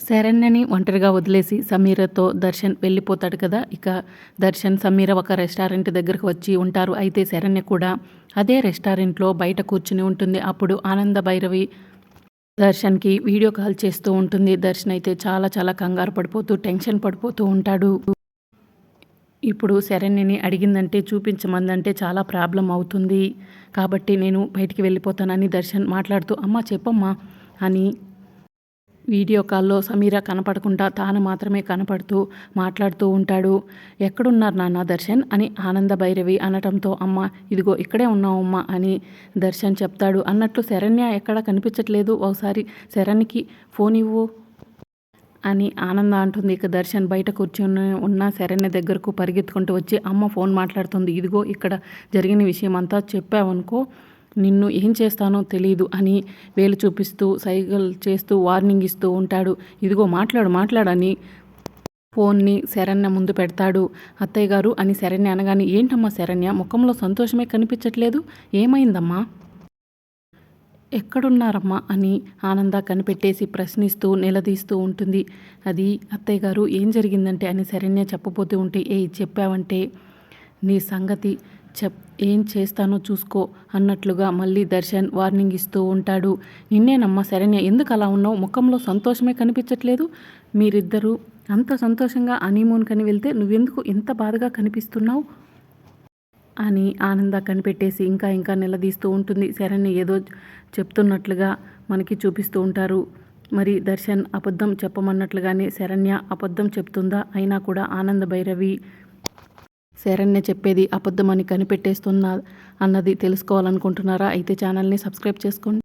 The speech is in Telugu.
శరణ్యని ఒంటరిగా వదిలేసి సమీరతో దర్శన్ వెళ్ళిపోతాడు కదా. ఇక దర్శన్ సమీర ఒక రెస్టారెంట్ దగ్గరకు వచ్చి ఉంటారు. అయితే శరణ్య కూడా అదే రెస్టారెంట్లో బయట కూర్చుని ఉంటుంది. అప్పుడు ఆనంద భైరవి దర్శన్కి వీడియో కాల్ చేస్తూ ఉంటుంది. దర్శన్ అయితే చాలా చాలా కంగారు పడిపోతూ టెన్షన్ పడిపోతూ ఉంటాడు. ఇప్పుడు శరణ్యని అడిగిందంటే చూపించమందంటే చాలా ప్రాబ్లం అవుతుంది. కాబట్టి నేను బయటికి వెళ్ళిపోతానని దర్శన్ మాట్లాడుతూ అమ్మ చెప్పమ్మా అని వీడియో కాల్లో సమీర కనపడకుండా తాను మాత్రమే కనపడుతూ మాట్లాడుతూ ఉంటాడు. ఎక్కడున్నారు నాన్న దర్శన్? అని ఆనంద భైరవి అనటంతో అమ్మ ఇదిగో ఇక్కడే ఉన్నావమ్మా అని దర్శన్ చెప్తాడు. అన్నట్లు శరణ్య ఎక్కడ కనిపించట్లేదు? ఒకసారి శరణ్కి ఫోన్ ఇవ్వు అని ఆనంద అంటుంది. ఇక దర్శన్ బయట కూర్చొని ఉన్న శరణ్య దగ్గరకు పరిగెత్తుకుంటూ వచ్చి అమ్మ ఫోన్ మాట్లాడుతుంది. ఇదిగో ఇక్కడ జరిగిన విషయం అంతా చెప్పావనుకో నిన్ను ఏం చేస్తానో తెలియదు అని వేలు చూపిస్తూ సైగల్ చేస్తూ వార్నింగ్ ఇస్తూ ఉంటాడు. ఇదిగో మాట్లాడు మాట్లాడని ఫోన్ని శరణ్య ముందు పెడతాడు. అత్తయ్య గారు అని శరణ్య అనగానే ఏంటమ్మా శరణ్య ముఖంలో సంతోషమే కనిపించట్లేదు? ఏమైందమ్మా? ఎక్కడున్నారమ్మా? అని ఆనంద కనిపెట్టేసి ప్రశ్నిస్తూ నిలదీస్తూ ఉంటుంది. అది అత్తయ్య గారు ఏం జరిగిందంటే? అని శరణ్య చెప్పబోతూ ఉంటే ఏ చెప్పావంటే నీ సంగతి చెప్ ఏం చేస్తానో చూసుకో అన్నట్లుగా మళ్ళీ దర్శన్ వార్నింగ్ ఇస్తూ ఉంటాడు. నిన్నేనమ్మా శరణ్య ఎందుకు అలా ఉన్నావు? ముఖంలో సంతోషమే కనిపించట్లేదు. మీరిద్దరూ అంత సంతోషంగా అనీమూన్ కని వెళ్తే నువ్వెందుకు ఇంత బాధగా కనిపిస్తున్నావు? అని ఆనంద కనిపెట్టేసి ఇంకా ఇంకా నిలదీస్తూ ఉంటుంది. శరణ్య ఏదో చెప్తున్నట్లుగా మనకి చూపిస్తూ ఉంటారు. మరి దర్శన్ అబద్ధం చెప్పమన్నట్లుగానే శరణ్య అబద్ధం చెప్తుందా? అయినా కూడా ఆనంద భైరవి శరణ్య చెప్పేది అబద్ధమని కనిపెట్టేస్తున్నా అన్నది తెలుసుకోవాలనుకుంటున్నారా? అయితే ఛానల్ని సబ్స్క్రైబ్ చేసుకోండి.